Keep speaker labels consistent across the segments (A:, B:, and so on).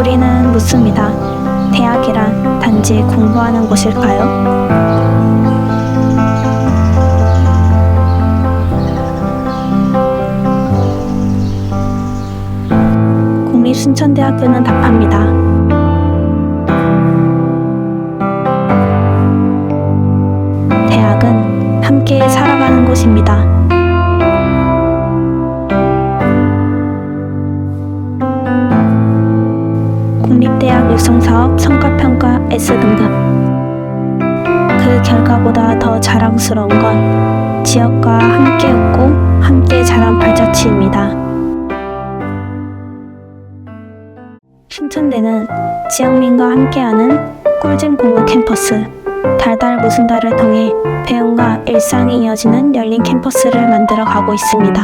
A: 우리는 묻습니다. 대학이란 단지 공부하는 곳일까요? 국립순천대학교는 답합니다. 대학은 함께 살아가는 곳입니다. 대학 육성사업 성과평가 S등급 그 결과보다 더 자랑스러운 건 지역과 함께 웃고 함께 자란 발자취입니다. 춘천대는 지역민과 함께하는 꿀잼 공부 캠퍼스 달달 달을 통해 배움과 일상이 이어지는 열린 캠퍼스를 만들어 가고 있습니다.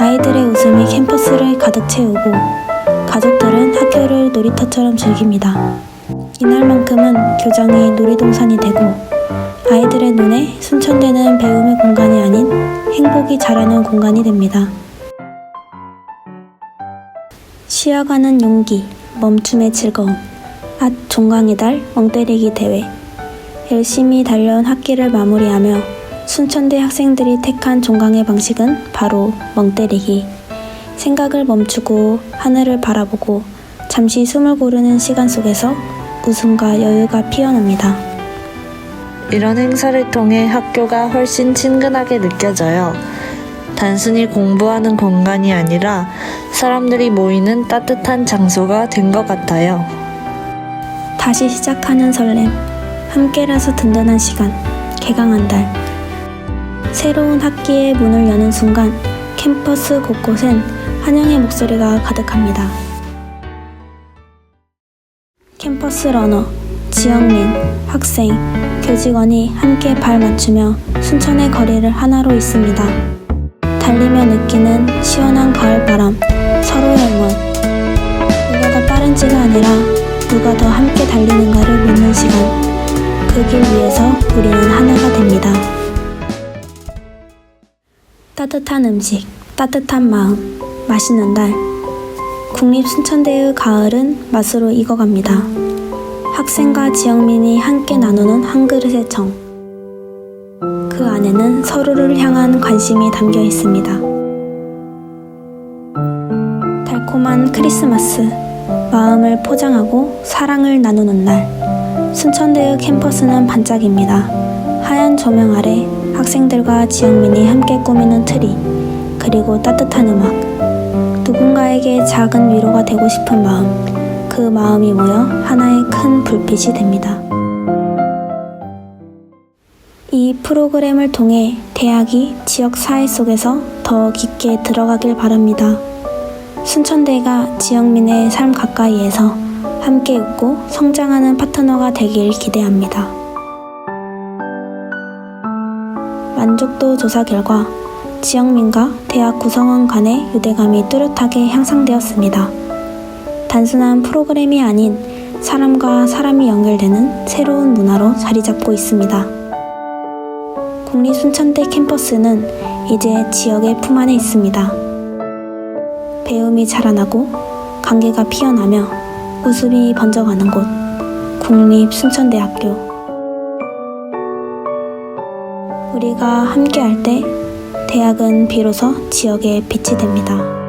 A: 아이들의 웃음이 캠퍼스를 가득 채우고 가족들은 학교를 놀이터처럼 즐깁니다. 이날만큼은 교장이 놀이동산이 되고 아이들의 눈에 순천대는 배움의 공간이 아닌 행복이 자라는 공간이 됩니다. 쉬어가는 용기, 멈춤의 즐거움, 앗 종강의 달 멍때리기 대회 열심히 달려온 학기를 마무리하며 순천대 학생들이 택한 종강의 방식은 바로 멍때리기 생각을 멈추고 하늘을 바라보고 잠시 숨을 고르는 시간 속에서 웃음과 여유가 피어납니다.
B: 이런 행사를 통해 학교가 훨씬 친근하게 느껴져요. 단순히 공부하는 공간이 아니라 사람들이 모이는 따뜻한 장소가 된 것 같아요.
A: 다시 시작하는 설렘, 함께라서 든든한 시간, 개강한 달. 새로운 학기의 문을 여는 순간 캠퍼스 곳곳엔 환영의 목소리가 가득합니다. 캠퍼스 러너, 지역민, 학생, 교직원이 함께 발 맞추며 순천의 거리를 하나로 있습니다. 달리며 느끼는 시원한 가을바람, 서로의 응원. 누가 더 빠른지가 아니라 누가 더 함께 달리는가를 묻는 시간. 그 길 위에서 우리는 하나가 됩니다. 따뜻한 음식, 따뜻한 마음, 맛있는 달. 국립순천대의 가을은 맛으로 익어갑니다. 학생과 지역민이 함께 나누는 한 그릇의 정. 그 안에는 서로를 향한 관심이 담겨 있습니다. 달콤한 크리스마스, 마음을 포장하고 사랑을 나누는 날. 순천대의 캠퍼스는 반짝입니다. 하얀 조명 아래 학생들과 지역민이 함께 꾸미는 트리, 그리고 따뜻한 음악. 누군가에게 작은 위로가 되고 싶은 마음, 그 마음이 모여 하나의 큰 불빛이 됩니다. 이 프로그램을 통해 대학이 지역 사회 속에서 더 깊게 들어가길 바랍니다. 순천대가 지역민의 삶 가까이에서 함께 웃고 성장하는 파트너가 되길 기대합니다. 만족도 조사 결과 지역민과 대학 구성원 간의 유대감이 뚜렷하게 향상되었습니다. 단순한 프로그램이 아닌 사람과 사람이 연결되는 새로운 문화로 자리 잡고 있습니다. 국립순천대 캠퍼스는 이제 지역의 품 안에 있습니다. 배움이 자라나고 관계가 피어나며 웃음이 번져가는 곳 국립순천대학교 우리가 함께할 때 대학은 비로소 지역의 빛이 됩니다.